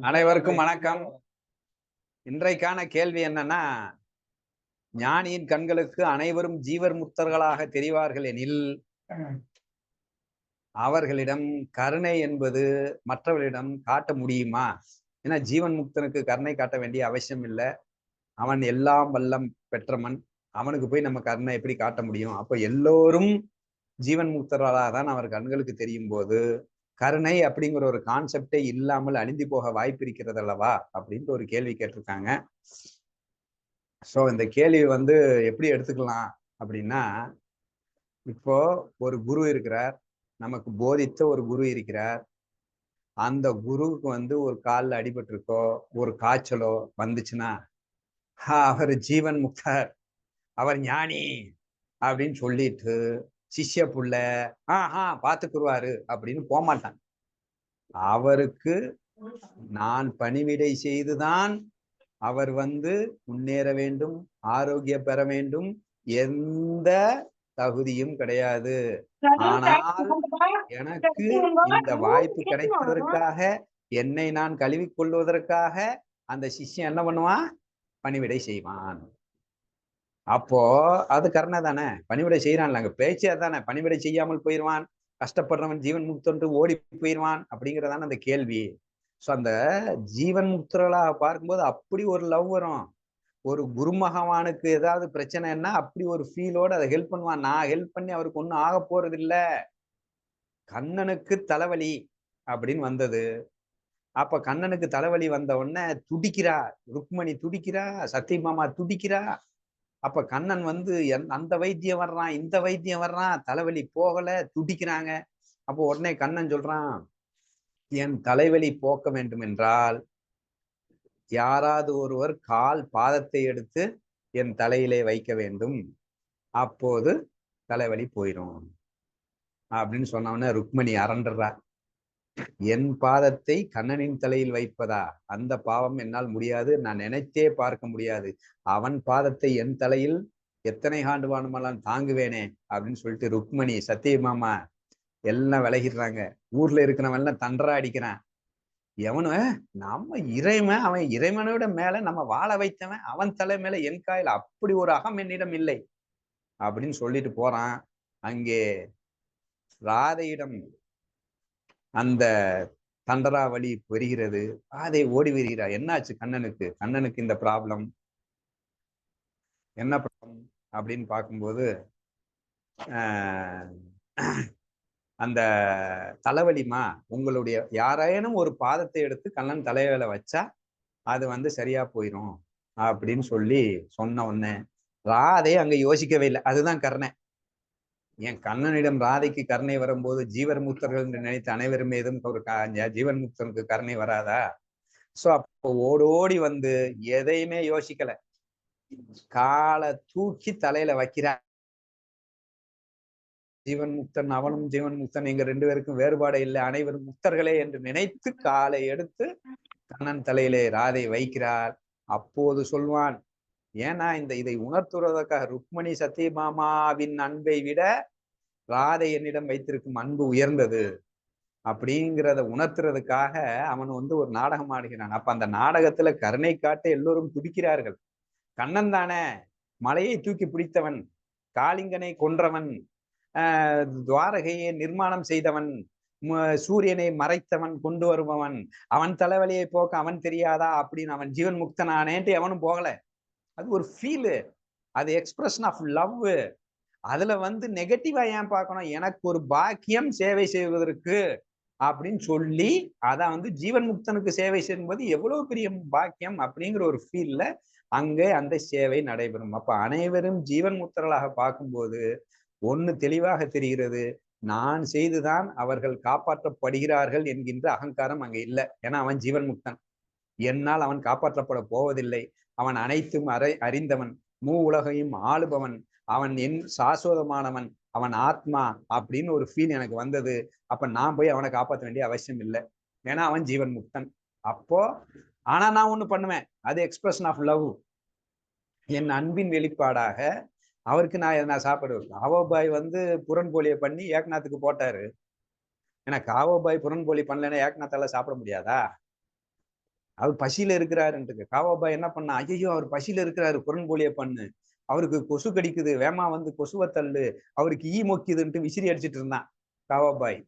அனைவருக்கும் வணக்கம். இன்றைக்கான கேள்வி என்னன்னா ஞானியின் கண்களுக்கு அனைவரும் ஜீவர் முக்தர்களாக தெரிவார்கள் எனில் அவர்களிடம் கருணை என்பது மற்றவர்களிடம் காட்ட முடியுமா? ஏன்னா ஜீவன் முக்தனுக்கு கருணை காட்ட வேண்டிய அவசியம் இல்லை. அவன் எல்லாம் வல்லம் பெற்றவன். அவனுக்கு போய் நம்ம கருணை எப்படி காட்ட முடியும்? அப்ப எல்லோரும் ஜீவன் முக்தர்களாக தான் அவர் கண்களுக்கு தெரியும் போது கருணை அப்படிங்கிற ஒரு கான்செப்டே இல்லாமல் அழிந்து போக வாய்ப்பு இருக்கிறது அல்லவா? அப்படின்ட்டு ஒரு கேள்வி கேட்டிருக்காங்க. ஸோ இந்த கேள்வி வந்து எப்படி எடுத்துக்கலாம் அப்படின்னா இப்போ ஒரு குரு இருக்கிறார் நமக்கு போதித்த ஒரு குரு இருக்கிறார். அந்த குருவுக்கு வந்து ஒரு காலில் அடிபட்டிருக்கோ ஒரு காய்ச்சலோ வந்துச்சுன்னா அவர் ஜீவன் முக்தர். அவர் ஞானி அப்படின்னு சொல்லிட்டு சிஷ்ய புள்ள ஆஹா பார்த்துக்குருவாரு அப்படின்னு போகமாட்டான் அவருக்கு நான் பணிவிடை செய்துதான் அவர் வந்து முன்னேற வேண்டும் ஆரோக்கிய பெற வேண்டும் எந்த தகுதியும் கிடையாது. ஆனால் எனக்கு இந்த வாய்ப்பு கிடைப்பதற்காக என்னை நான் கழுவி கொள்வதற்காக அந்த சிஷ்யன் என்ன பண்ணுவான்? பணிவிடை செய்வான். அப்போ அது கருணை தானே? பணிவிடை செய்யறான்ல அங்க. பேச்சே தானே பணிவிடை செய்யாமல் போயிடுவான் கஷ்டப்படுறவன் ஜீவன் முக்தன்று ஓடி போயிடுவான் அப்படிங்கிறதான அந்த கேள்வி. ஸோ அந்த ஜீவன் முக்தர்களாக பார்க்கும்போது அப்படி ஒரு லவ் வரும். ஒரு குருமகவானுக்கு ஏதாவது பிரச்சனைன்னா அப்படி ஒரு ஃபீலோட அதை ஹெல்ப் பண்ணுவான். நான் ஹெல்ப் பண்ணி அவருக்கு ஒன்றும் ஆக போறது இல்லை கண்ணனுக்கு தலைவலி அப்படின்னு வந்தது. அப்ப கண்ணனுக்கு தலைவலி வந்த உடனே துடிக்கிறா. ருக்மணி துடிக்கிறா. சத்தியமாமா துடிக்கிறா. அப்ப கண்ணன் வந்து அந்த வைத்தியம் வர்றான் இந்த வைத்தியம் வர்றான் தலைவலி போகல துடிக்கிறாங்க. அப்போ உடனே கண்ணன் சொல்றான் என் தலைவலி போக்க வேண்டும் என்றால் யாராவது ஒருவர் கால் பாதத்தை எடுத்து என் தலையிலே வைக்க வேண்டும். அப்போது தலைவலி போயிடும் அப்படின்னு சொன்னவன ருக்மணி அரண்டுறா. என் பாதத்தை கண்ணனின் தலையில் வைப்பதா? அந்த பாவம் என்னால் முடியாது. நான் நினைத்தே பார்க்க முடியாது. அவன் பாதத்தை என் தலையில் எத்தனை ஆண்டு வானுமெல்லாம் தாங்குவேனே? அப்படின்னு சொல்லிட்டு ருக்மணி சத்தியமாமா எல்லாம் விலகிடுறாங்க. ஊர்ல இருக்கிறவன் எல்லாம் தண்டரா அடிக்கிறான். எவனு? நம்ம இறைவன் அவன் இறைவனோட மேல நம்ம வாழ வைத்தவன் அவன் தலை மேல என் காயில் அப்படி ஒரு அகம் என்னிடம் இல்லை. அப்படின்னு சொல்லிட்டு போறான். அங்கே ராதையிடம் அந்த தண்டராவளி பெறுகிறது. அதை ஓடி வருகிறார் என்னாச்சு கண்ணனுக்கு? கண்ணனுக்கு இந்த ப்ராப்ளம் என்ன ப்ராப்ளம் அப்படின்னு பார்க்கும்போது அந்த தலைவலிமா உங்களுடைய யாரேனும் ஒரு பாதத்தை எடுத்து கண்ணன் தலைவேல வச்சா அது வந்து சரியா போயிடும் அப்படின்னு சொல்லி சொன்ன உடனே ராதே அங்க யோசிக்கவே இல்லை. அதுதான் கர்ணன் என் கண்ணனிடம் ராதைக்கு கருணை வரும்போது ஜீவர் மூத்தர்கள் என்று நினைத்த அனைவரும் மீதும் ஒரு ஜீவன் முக்தனுக்கு கருணை வராதா? சோ அப்போ ஓடோடி வந்து எதையுமே யோசிக்கல. காலை தூக்கி தலையில வைக்கிறா ஜீவன் முக்தன் அவனும் ஜீவன் முக்தன் எங்க ரெண்டு பேருக்கும் வேறுபாடு இல்லை. அனைவரும் முக்தர்களே என்று நினைத்து காலை எடுத்து கண்ணன் தலையிலே ராதை வைக்கிறார். அப்போது சொல்வான் ஏன்னா இந்த இதை உணர்த்துறதற்காக ருக்மணி சத்தியமாமாவின் அன்பை விட ராதை என்னிடம் வைத்திருக்கும் அன்பு உயர்ந்தது அப்படிங்கிறத உணர்த்துறதுக்காக அவன் வந்து ஒரு நாடகம் ஆடுகிறான். அப்ப அந்த நாடகத்துல கருணை காட்ட எல்லோரும் துடிக்கிறார்கள். கண்ணன் தானே மலையை தூக்கி பிடித்தவன் காளிங்கனை கொன்றவன் துவாரகையை நிர்மாணம் செய்தவன் சூரியனை மறைத்தவன் கொண்டு வருபவன் அவன் தலைவலியை போக்க அவன் தெரியாதா அப்படின்னு அவன் ஜீவன் முக்தனானேன்ட்டு எவனும் போகல. அது ஒரு ஃபீலு அது எக்ஸ்பிரஷன் ஆஃப் லவ் அதுல வந்து நெகட்டிவா ஏன் பார்க்கணும்? எனக்கு ஒரு பாக்கியம் சேவை செய்வதற்கு அப்படின்னு சொல்லி அதான் வந்து ஜீவன் முக்தனுக்கு சேவை செய்யும்போது எவ்வளவு பெரிய பாக்கியம் அப்படிங்கிற ஒரு ஃபீல்ல அங்கே அந்த சேவை நடைபெறும். அப்ப அனைவரும் ஜீவன் முக்தர்களாக பார்க்கும்போது ஒன்று தெளிவாக தெரிகிறது. நான் செய்துதான் அவர்கள் காப்பாற்றப்படுகிறார்கள் என்கின்ற அகங்காரம் அங்கே இல்லை. ஏன்னா அவன் ஜீவன் முக்தன். என்னால் அவன் காப்பாற்றப்பட போவதில்லை. அவன் அனைத்தும் அறை அறிந்தவன். மூ உலகையும் ஆளுபவன். அவன் என் சாஸ்வதமானவன். அவன் ஆத்மா அப்படின்னு ஒரு ஃபீல் எனக்கு வந்தது. அப்ப நான் போய் அவனை காப்பாற்ற வேண்டிய அவசியம் இல்லை. ஏன்னா அவன் ஜீவன் முக்தன் அப்போ ஆனா நான் ஒண்ணு பண்ணுவேன். அது எக்ஸ்பிரஷன் ஆஃப் லவ் என் அன்பின் வெளிப்பாடாக அவருக்கு நான் நான் சாப்பிடுவேன் காவோபாய் வந்து புறன்போலியை பண்ணி ஏக்நாத்துக்கு போட்டாரு. ஏன்னா காவோபாய் புறன்போலி பண்ணலன்னா ஏக்நாத்தால சாப்பிட முடியாதா? அவர் பசியில இருக்கிறாருன்ட்டு காவாபா என்ன பண்ணா ஐயோ அவர் பசியில இருக்கிறாரு புறன்போலியை பண்ணு. அவருக்கு கொசு கடிக்குது வேமா வந்து கொசுவை தள்ளு அவருக்கு ஈ மொக்கிதுன்ட்டு விசிறி அடிச்சிட்டு இருந்தான் காவாபாய்.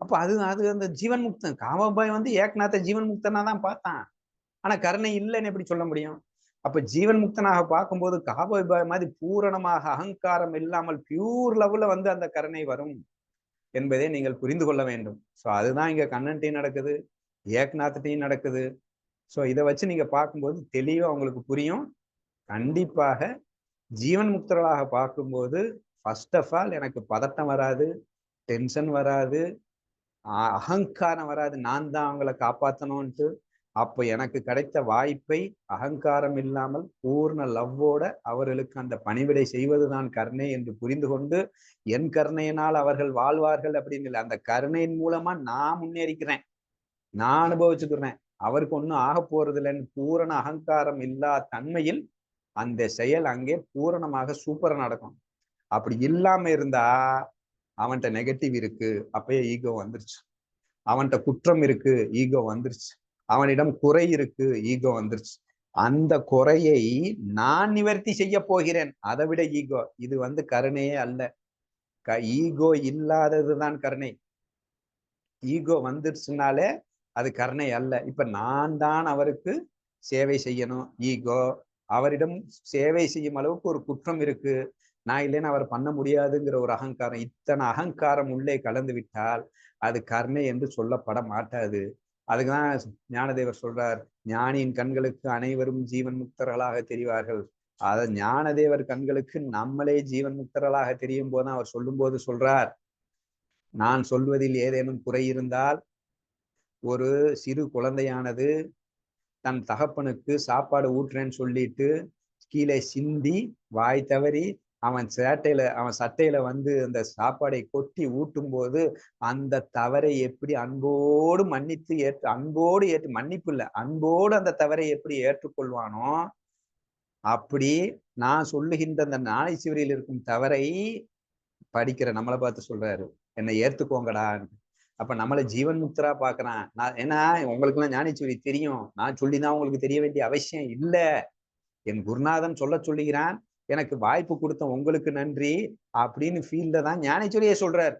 அப்ப அது அது அந்த ஜீவன் முக்தன். காவாபாய் வந்து ஏக்நாத்த ஜீவன் முக்தனா தான் பார்த்தான். ஆனா கருணை இல்லைன்னு எப்படி சொல்ல முடியும்? அப்ப ஜீவன் முக்தனாக பார்க்கும்போது காவாபாய் மாதிரி பூரணமாக அகங்காரம் இல்லாமல் பியூர் லெவல்ல வந்து அந்த கருணை வரும் என்பதை நீங்கள் புரிந்து கொள்ள வேண்டும். ஸோ அதுதான் இங்க கண்ணன்ட்டையும் நடக்குது ஏக்நாத்டையும் நடக்குது. ஸோ இதை வச்சு நீங்க பார்க்கும்போது தெளிவாக உங்களுக்கு புரியும். கண்டிப்பாக ஜீவன் முக்தர்களாக பார்க்கும்போது ஃபர்ஸ்ட் ஆஃப் ஆல் எனக்கு பதட்டம் வராது டென்ஷன் வராது அகங்காரம் வராது. நான் தான் அவங்கள காப்பாற்றணும்ன்ட்டு அப்போ எனக்கு கிடைத்த வாய்ப்பை அகங்காரம் இல்லாமல் பூர்ண லவ்வோட அவர்களுக்கு அந்த பணிவிடை செய்வதுதான் கருணை என்று புரிந்து கொண்டு என் கருணையினால் அவர்கள் வாழ்வார்கள் அப்படின்னு இல்லை. அந்த கருணையின் மூலமா நான் முன்னேறிக்கிறேன். நான் அனுபவிச்சுக்கிறேன். அவருக்கு ஒன்றும் ஆக போறதில்லைன்னு பூரண அகங்காரம் இல்லா தன்மையில் அந்த செயல் அங்கே பூரணமாக சூப்பரா நடக்கும். அப்படி இல்லாம இருந்தா அவன்கிட்ட நெகட்டிவ் இருக்கு அப்பயே ஈகோ வந்துருச்சு. அவன்கிட்ட குற்றம் இருக்கு ஈகோ வந்துருச்சு. அவனிடம் குறை இருக்கு ஈகோ வந்துருச்சு. அந்த குறையை நான் நிவர்த்தி செய்ய போகிறேன் அதை விட ஈகோ இது வந்து கருணையே அல்ல. க ஈகோ இல்லாததுதான் கருணை. ஈகோ வந்துருச்சுனாலே அது கருணை அல்ல. இப்ப நான் தான் அவருக்கு சேவை செய்யணும். ஈகோ அவரிடம் சேவை செய்யும் அளவுக்கு ஒரு குற்றம் இருக்கு. நான் இல்லைன்னு அவர் பண்ண முடியாதுங்கிற ஒரு அகங்காரம் இத்தனை அகங்காரம் உள்ளே கலந்து விட்டால் அது கருணை என்று சொல்லப்பட மாட்டாது. அதுக்குதான் ஞானதேவர் சொல்றார் ஞானியின் கண்களுக்கு அனைவரும் ஜீவன் முக்தர்களாக தெரிவார்கள். அத ஞானதேவர் கண்களுக்கு நம்மளே ஜீவன் முக்தர்களாக தெரியும் போதுதான் அவர் சொல்லும் போது சொல்றார் நான் சொல்வதில் ஏதேனும் குறை இருந்தால் ஒரு சிறு குழந்தையானது தன் தகப்பனுக்கு சாப்பாடு ஊட்டுறேன்னு சொல்லிட்டு கீழே சிந்தி வாய் தவறி அவன் சேட்டையில அவன் சட்டையில வந்து அந்த சாப்பாடை கொட்டி ஊட்டும் போது அந்த தவறை எப்படி அன்போடு மன்னித்து ஏற்று அன்போடு ஏற்று மன்னிப்பு இல்லை அன்போடு அந்த தவறை எப்படி ஏற்றுக்கொள்வானோ அப்படி நான் சொல்லுகின்ற அந்த நாளை சிவரியில் இருக்கும் தவறை படிக்கிற நம்மளை பார்த்து சொல்றாரு. என்னை ஏத்துக்கோங்கடா அப்ப நம்மளை ஜீவன் முக்தரா பாக்குறான். நான் ஏன்னா உங்களுக்கு எல்லாம் ஞானிச்சுவரி தெரியும். நான் சொல்லிதான் உங்களுக்கு தெரிய வேண்டிய அவசியம் இல்ல. என் குருநாதன் சொல்ல சொல்லுகிறான். எனக்கு வாய்ப்பு கொடுத்த உங்களுக்கு நன்றி அப்படின்னு ஃபீல்ட தான் ஞானேஸ்வரியை சொல்றார்.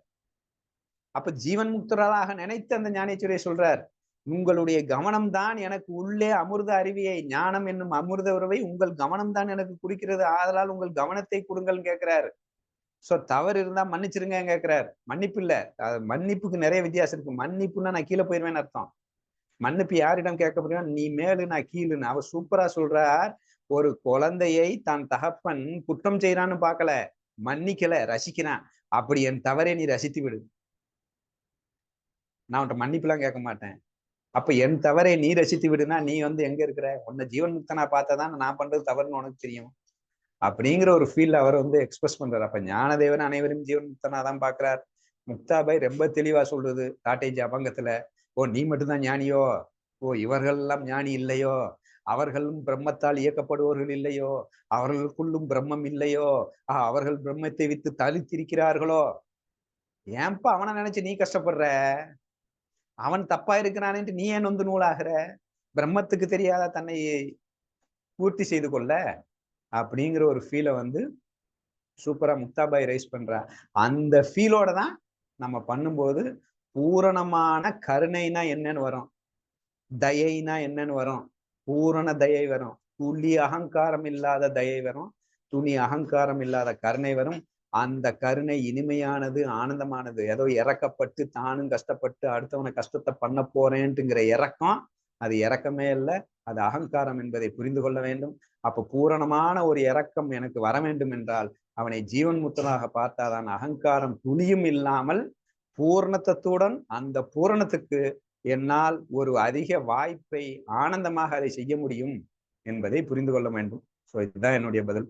அப்ப ஜீவன் முக்தராக நினைத்து அந்த ஞானேஸ்வரியை சொல்றார். உங்களுடைய கவனம் தான் எனக்கு உள்ளே அமிர்த அருவியை ஞானம் என்னும் அமிர்த உறவை உங்கள் கவனம் தான் எனக்கு குறிக்கிறது. ஆதலால் உங்கள் கவனத்தை கொடுங்கள்னு கேட்கிறார் சோ தவறு இருந்தா மன்னிச்சிருங்க கேட்கிறார் மன்னிப்பு இல்ல. மன்னிப்புக்கு நிறைய வித்தியாசம் இருக்கு. மன்னிப்புன்னா நான் கீழே போயிருவேன்னு அர்த்தம். மன்னிப்பு யாரிடம் கேட்க முடியும் நீ மேலு நான் கீழுன்னு. அவர் சூப்பரா சொல்றார். ஒரு குழந்தையை தான் தகப்பன் குற்றம் செய்யறான்னு பார்க்கல மன்னிக்கல ரசிக்கிறான். அப்படி என் தவறே நீ ரசித்து விடு. நான் உன்ட்ட மன்னிப்புலாம் கேட்க மாட்டேன். அப்ப என் தவறை நீ ரசித்து விடுனா நீ வந்து எங்க இருக்கிற? உன்னை ஜீவன் முக்தனா பார்த்தாதான் நான் பண்றது தவறுன்னு உனக்கு தெரியும். அப்படிங்கிற ஒரு ஃபீல் அவர் வந்து எக்ஸ்பிரஸ் பண்றாரு. அப்ப ஞானதேவன் அனைவரும் ஜீவன் முக்தனா தான் பாக்குறார் முக்தாபாய் ரொம்ப தெளிவா சொல்றது காட்டேஜ் அபங்கத்துல ஓ நீ மட்டும்தான் ஞானியோ? ஓ இவர்கள் எல்லாம் ஞானி இல்லையோ? அவர்களும் பிரம்மத்தால் இயக்கப்படுவர்கள் இல்லையோ? அவர்களுக்குள்ளும் பிரம்மம் இல்லையோ? ஆஹ் அவர்கள் பிரம்மத்தை வித்து தலித்திருக்கிறார்களோ? ஏன்பா அவனை நினைச்சு நீ கஷ்டப்படுற? அவன் தப்பா இருக்கிறானேன்ட்டு நீ ஏன் வந்து நூலாகிற? பிரம்மத்துக்கு தெரியாத தன்னை பூர்த்தி செய்து கொள்ள அப்படிங்கிற ஒரு ஃபீலை வந்து சூப்பரா முக்தாபாய் ரைஸ் பண்ற அந்த ஃபீலோட தான் நம்ம பண்ணும்போது பூரணமான கருணைனா என்னன்னு வரும். தயைனா என்னன்னு வரும். பூரண தயை வரும். துளி அகங்காரம் இல்லாத தயை வரும். துணி அகங்காரம் இல்லாத கருணை வரும். அந்த கருணை இனிமையானது ஆனந்தமானது. ஏதோ இறக்கப்பட்டு தானும் கஷ்டப்பட்டு அடுத்தவனை கஷ்டத்தை பண்ண போறேன்ட்டுங்கிற இறக்கம் அது இறக்கமே இல்லை. அது அகங்காரம் என்பதை புரிந்து கொள்ள வேண்டும். அப்ப பூரணமான ஒரு இறக்கம் எனக்கு வர வேண்டும் என்றால் அவனை ஜீவன் முத்தனாக பார்த்தாதான் அகங்காரம் துளியும் இல்லாமல் பூர்ணத்துடன் அந்த பூரணத்துக்கு என்னால் ஒரு அதிக வாய்ப்பை ஆனந்தமாக அதை செய்ய முடியும் என்பதை புரிந்து கொள்ள வேண்டும். ஸோ இதுதான் என்னுடைய பதில்.